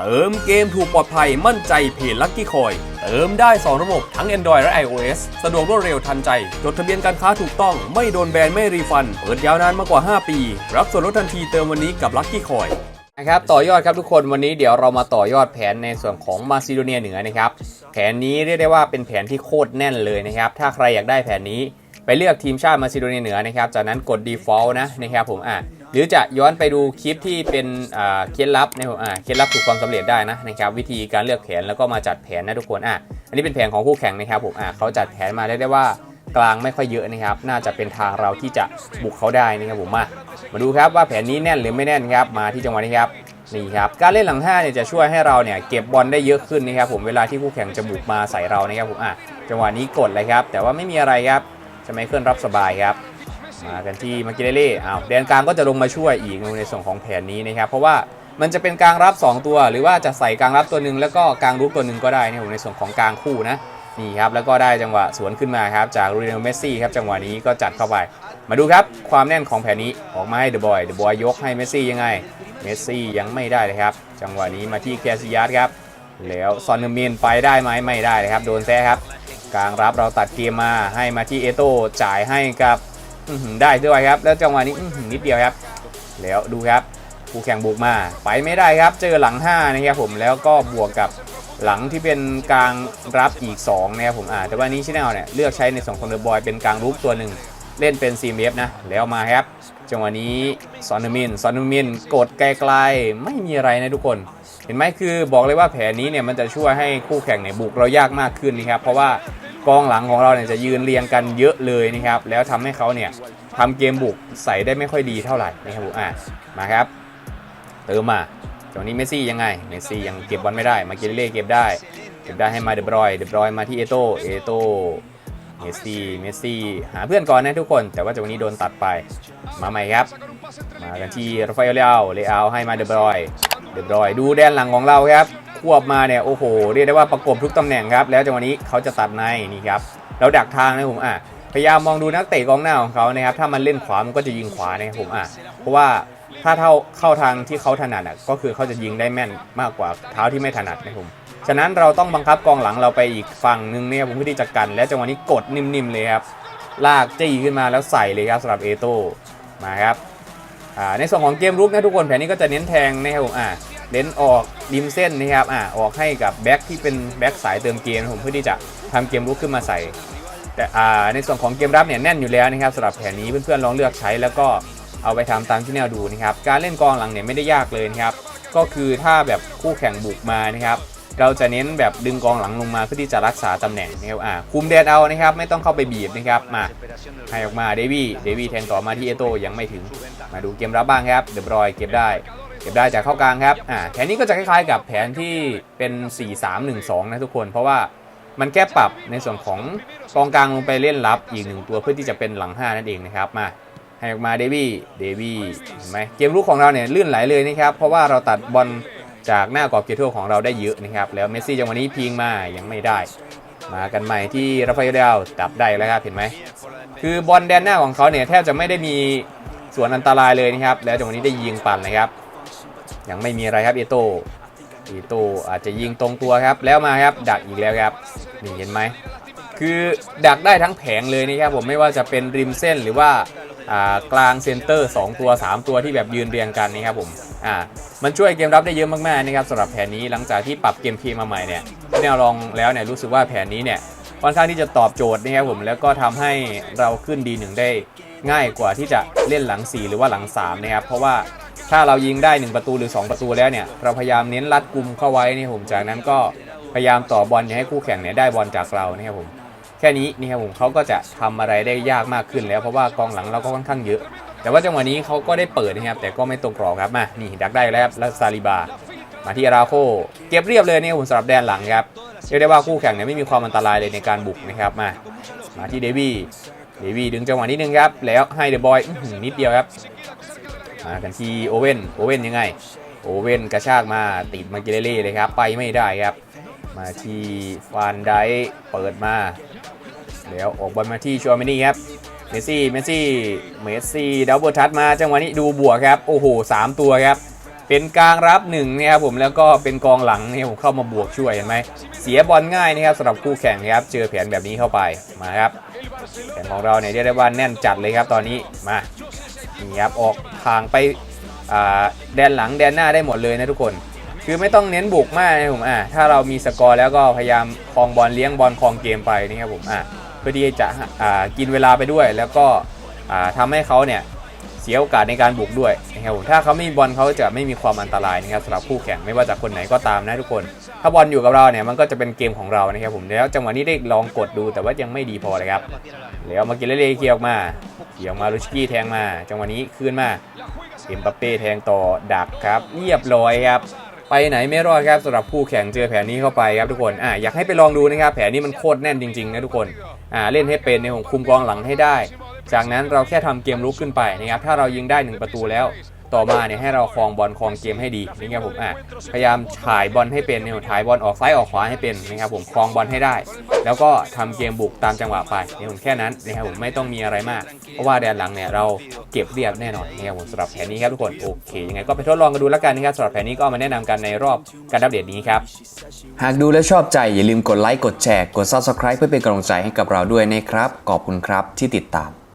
เติมเกมถูกปลอดภัยมั่นใจเพจลัคกี้คอย เติมได้ 2 ระบบทั้ง Android และ iOS สะดวกรวดเร็วทันใจ จดทะเบียนการค้าถูกต้องไม่โดนแบน ไม่รีฟัน เปิดยาวนานมากกว่า 5 ปี รับส่วนลดทันทีเติมวันนี้กับลัคกี้คอยนะครับต่อยอดครับทุกคนวันนี้เดี๋ยวเรามาต่อยอดแผนในส่วนของมาซิโดเนียเหนือนะครับแผนนี้เรียกได้ว่าเป็นแผนที่โคตรแน่นเลยนะครับถ้าใครอยากได้แผนนี้ไปเลือกทีมชาติมาซิโดเนียเหนือนะครับจากนั้นกด default นะนะครับผมอะ หรือจะย้อนไปดูคลิปที่เป็นเคล็ดลับในผมเคล็ดลับสู่ความสำเร็จได้นะนะครับวิธีการเลือกแผนแล้วก็มาจัดแผนนะทุกคนอะอันนี้เป็นแผนของคู่แข่งนะครับผมอะเขาจัดแผนมาได้ได้ว่ากลางไม่ค่อยเยอะนะครับ น่าจะเป็นทางเราที่จะบุกเขาได้นะครับผมมามาดูครับว่าแผนนี้แน่นหรือไม่แน่นครับมาที่จังหวะนี้ครับนี่ครับการเล่นหลัง5เนี่ยจะช่วยให้เราเนี่ยเก็บบอลได้เยอะขึ้นนะครับผมเวลาที่คู่แข่งจะบุกมาใส่เรานะครับผมอะจังหวะนี้กดเลยครับ แต่ว่าไม่มีอะไรครับจะไม่เคลื่อนรับสบายครับ มากันที่มากิเลเล่อ้าวแดนกลางก็จะลงมาช่วยอีกในส่วนของแผนนี้นะครับเพราะว่ามันจะเป็นกลางรับ 2 ตัว หรือว่าจะใส่กลางรับตัวหนึ่งแล้วก็กลางรุกตัวหนึ่งก็ได้นะผมในส่วนของกลางคู่นะนี่ครับแล้วก็ได้จังหวะสวนขึ้นมาครับจากรูเนลเมสซี่ครับจังหวะนี้ก็จัดเข้าไป มาดูครับความแน่นของแผนนี้ออกมาให้เดอะบอยเดอะบอยยกให้เมสซี่ยังไงเมสซี่ยังไม่ได้เลยครับ จังหวะนี้มาที่แคสซิยัสครับแล้วซอนเนอร์มินไปได้ไหมไม่ได้เลยครับโดนแซะครับกลางรับเราตัดเกมมาให้มาที่เอโต้จ่ายให้กับ ได้ด้วยครับ แล้วจังหวะนี้นิดเดียวครับ แล้วดูครับคู่แข่งบุกมาไปไม่ได้ครับ เจอหลัง5นะครับผมแล้วก็บวกกับหลังที่เป็นกลางรับอีก2นะครับผมอ่าแต่ว่านี้ชิแนลเนี่ยเลือกใช้ในส่วนของเดอะบอยเป็นกลางรุกตัวหนึ่งเล่นเป็นซีเมฟนะแล้วมาครับจังหวะนี้ซอนนอร์มินซอนนอร์มินกดไกลๆไม่มีอะไรนะทุกคน เห็นไหมคือบอกเลยว่าแผนนี้เนี่ยมันจะช่วยให้คู่แข่งเนี่ยบุกเรายากมากขึ้นนะครับเพราะว่า กองหลังของเราเนี่ยจะยืนเรียงกันเยอะเลยนะครับ แล้วทำให้เขาเนี่ยทำเกมบุกใส่ได้ไม่ค่อยดีเท่าไหร่นะครับมอะมาครับ เติมมาจังหวนี้เมสซี่ยังไง เมสซี่ยังเก็บบอลไม่ได้ มาเกเรเล่เก็บได้ เก็บได้ให้มาเดบรอย เดบรอยมาที่เอโตเอโตเมสซี่ เมสซี่ หาเพื่อนก่อนนะทุกคน แต่ว่าจังหวนี้โดนตัดไป มาใหม่ครับ มากันที่ราฟาเอลเลอาเลอาให้มาเดบรอย เดบรอย ดูแดนหลังของเราครับ ควบมาเนี่ยโอ้โหเรียกได้ว่าประกบทุกตำแหน่งครับ แล้วจังหวะนี้เขาจะตัดในนี่ครับแล้วดักทางนะผมอะพยายามมองดูนักเตะกองหน้าของเขานะครับถ้ามันเล่นขวามันก็จะยิงขวานะครับผมอะเพราะว่าถ้าเท่าเข้าทางที่เขาถนัดอะก็คือเขาจะยิงได้แม่นมากกว่าเท้าที่ไม่ถนัดนะครับผมฉะนั้นเราต้องบังคับกองหลังเราไปอีกฝั่งหนึ่งเนี่ยผมเพื่อที่จะกัน และจังหวะนี้กดนิ่มๆเลยครับลากจี้ขึ้นมาแล้วใส่เลยครับสำหรับเอโต้มาครับในส่วนของเกมรุกนะทุกคนแผนนี้ก็จะเน้นแทงนะครับผมอ่า เน้นออกริมเส้นนะครับอ่าออกให้กับแบ็คที่เป็นแบ็คสายเติมเกมผมเพื่อที่จะทำเกมรุกขึ้นมาใส่ แต่อ่าในส่วนของเกมรับเนี่ยแน่นอยู่แล้วนะครับสำหรับแผนนี้เพื่อนๆลองเลือกใช้แล้วก็เอาไปทำตามที่แนวดูนะครับการเล่นกองหลังเนี่ยไม่ได้ยากเลยนะครับก็คือถ้าแบบคู่แข่งบุกมานะครับเราจะเน้นแบบดึงกองหลังลงมาเพื่อที่จะรักษาตำแหน่งนะครับอ่าคุมแดนเอานะครับ ไม่ต้องเข้าไปบีบนะครับมาให้ออกมาเดวี่เดวี่แทงต่อมาที่เอโตยังไม่ถึง มาดูเกมรับบ้างครับเดบรอยเก็บได้ เก็บได้จากเข้ากลางครับอ่าแผนนี้ก็จะคล้ายๆ กับแผนที่เป็น 4-3-1-2 นะทุกคน เพราะว่ามันแค่ปรับในส่วนของกองกลางลงไปเล่นรับอีกหนึ่งตัวเพื่อที่จะเป็นหลัง 5 นั่นเองนะครับมาให้ออกมาเดวี่เดวี่เห็นไหมเกมรุกของเราเนี่ยลื่นไหลเลยนะครับ เพราะว่าเราตัดบอลจากหน้ากรอบเขตโทษของเราได้เยอะนะครับ แล้วเมสซี่จังหวะนี้พิงมายังไม่ได้ มากันใหม่ที่ราฟาเอลเดลจับได้แล้วครับเห็นไหมคือบอลแดนหน้าของเขาเนี่ยแทบจะไม่ได้มีส่วนอันตรายเลยนะครับ แล้วจังหวะนี้ได้ยิงปั่นเลยครับ ยังไม่มีอะไรครับเอโตเอโตอาจจะยิงตรงตัวครับ แล้วมาครับดักอีกแล้วครับนี่เห็นไหมคือดักได้ทั้งแผงเลยนะครับผมไม่ว่าจะเป็นริมเส้นหรือว่าากลางเซนเตอร์ 2 ตัว 3 ตัวที่แบบยืนเรียงกันนะครับผมอ่ามันช่วยเกมรับได้เยอะมากๆนะครับสำหรับแผนนี้หลังจากที่ปรับเกมเพลย์มาใหม่เนี่ยแนวลองแล้วเนี่ยรู้สึกว่าแผนนี้เนี่ยค่อนข้างที่จะตอบโจทย์นะครับผมแล้วก็ทำให้เราขึ้นดีหนึ่งได้ง่ายกว่าที่จะเล่นหลัง 4 หรือว่าหลัง3นะครับเพราะว่า ถ้าเรายิงได้ 1 ประตูหรือ 2 ประตูแล้วเนี่ย เราพยายามเน้นรัดกุมเข้าไว้นี่ผมจากนั้นก็พยายามต่อบอลให้คู่แข่งเนี่ยได้บอลจากเรานะครับผมแค่นี้นี่ครับผมเขาก็จะทำอะไรได้ยากมากขึ้นแล้วเพราะว่ากองหลังเราก็ค่อนข้างเยอะ แต่ว่าจังหวะนี้เขาก็ได้เปิดนะครับแต่ก็ไม่ตรงกรอบครับมานี่ดักได้แล้วครับล้วซาลิบา มาที่อาราโคเก็บเรียบเลยนี่ผมสำหรับแดนหลังครับเรียกได้ว่าคู่แข่งเนี่ยไม่มีความอันตรายเลยในการบุกนะครับมา มาที่เดวี่เดวี่ดึงจังหวะนิดนึงครับแล้วให้เดอะบอยนิดเดียวครับ มากันที่โอเว่นโอเว่นยังไง โอเว่นกระชากมาติดมาเกเรเล่เลยครับ ไปไม่ได้ครับ มาที่ฟานไดเปิดมา แล้วออกบอลมาที่ชัวร์มินี่ครับเมสซี่เมสซี่เมสซี่ดับเบิลทัชมาจังหวะนี้ดูบวกครับโอ้โหสามตัวครับเป็นกลางรับหนึ่งนะครับผมแล้วก็เป็นกองหลังเนี่ยผมเข้ามาบวกช่วยเห็นไหมเสียบอลง่ายนะครับสำหรับคู่แข่งนะครับเจอแผนแบบนี้เข้าไปมาครับแผนของเราเนี่ยเรียกได้ว่าแน่นจัดเลยครับตอนนี้มา นี่ครับออกทางไปแดนหลังแดนหน้าได้หมดเลยนะทุกคน คือไม่ต้องเน้นบุกมากนะผมอ่าถ้าเรามีสกอร์แล้วก็พยายามครองบอลเลี้ยงบอลครองเกมไปนะครับผมอ่าเพื่อที่จะอ่ากินเวลาไปด้วย แล้วก็อ่าทำให้เขาเนี่ยเสียโอกาสในการบุกด้วยนะครับผมถ้าเขาไม่มีบอลเขาจะไม่มีความอันตรายนะครับสำหรับคู่แข่งไม่ว่าจากคนไหนก็ตามนะทุกคน ถ้าบอลอยู่กับเราเนี่ยมันก็จะเป็นเกมของเรานะครับผมแล้วจังหวะนี้ได้ลองกดดูแต่ว่ายังไม่ดีพอเลยครับแล้วมากินเล่ๆเคียร์ออกมา เดี๋ยวมาลุชกี้แทงมา จังหวะนี้คืนมาเอ็มบัปเป้แทงต่อดักครับเรียบร้อยครับ ไปไหนไม่รอดครับสำหรับคู่แข่งเจอแผนนี้เข้าไปครับทุกคนอ่าอยากให้ไปลองดูนะครับ แผนนี้มันโคตรแน่นจริงๆนะทุกคนอ่าเล่นให้เป็นในของคุมกองหลังให้ได้ จากนั้นเราแค่ทำเกมลุกขึ้นไปนะครับถ้าเรายิงได้ 1 ประตูแล้ว ต่อมาเนี่ยให้เราครองบอลครองเกมให้ดีนะครับผมอะพยายามถ่ายบอลให้เป็นเนี่ยถ่ายบอลออกซ้ายออกขวาให้เป็นนะครับผมครองบอลให้ได้ แล้วก็ทำเกมบุกตามจังหวะไปเนี่ยผมแค่นั้นนะครับผมไม่ต้องมีอะไรมาก เพราะว่าแดนหลังเนี่ยเราเก็บเรียบแน่นอนนะครับผมสำหรับแผนนี้ครับทุกคนโอเคยังไงก็ไปทดลองกันดูแล้วกันนะครับสำหรับแผนนี้ก็มาแนะนำกันในรอบการอัปเดตนี้ครับหากดูแล้วชอบใจอย่าลืมกดไลค์กดแชร์กด Subscribe เพื่อเป็นกำลังใจให้กับเราด้วยนะครับขอบคุณครับที่ติดตาม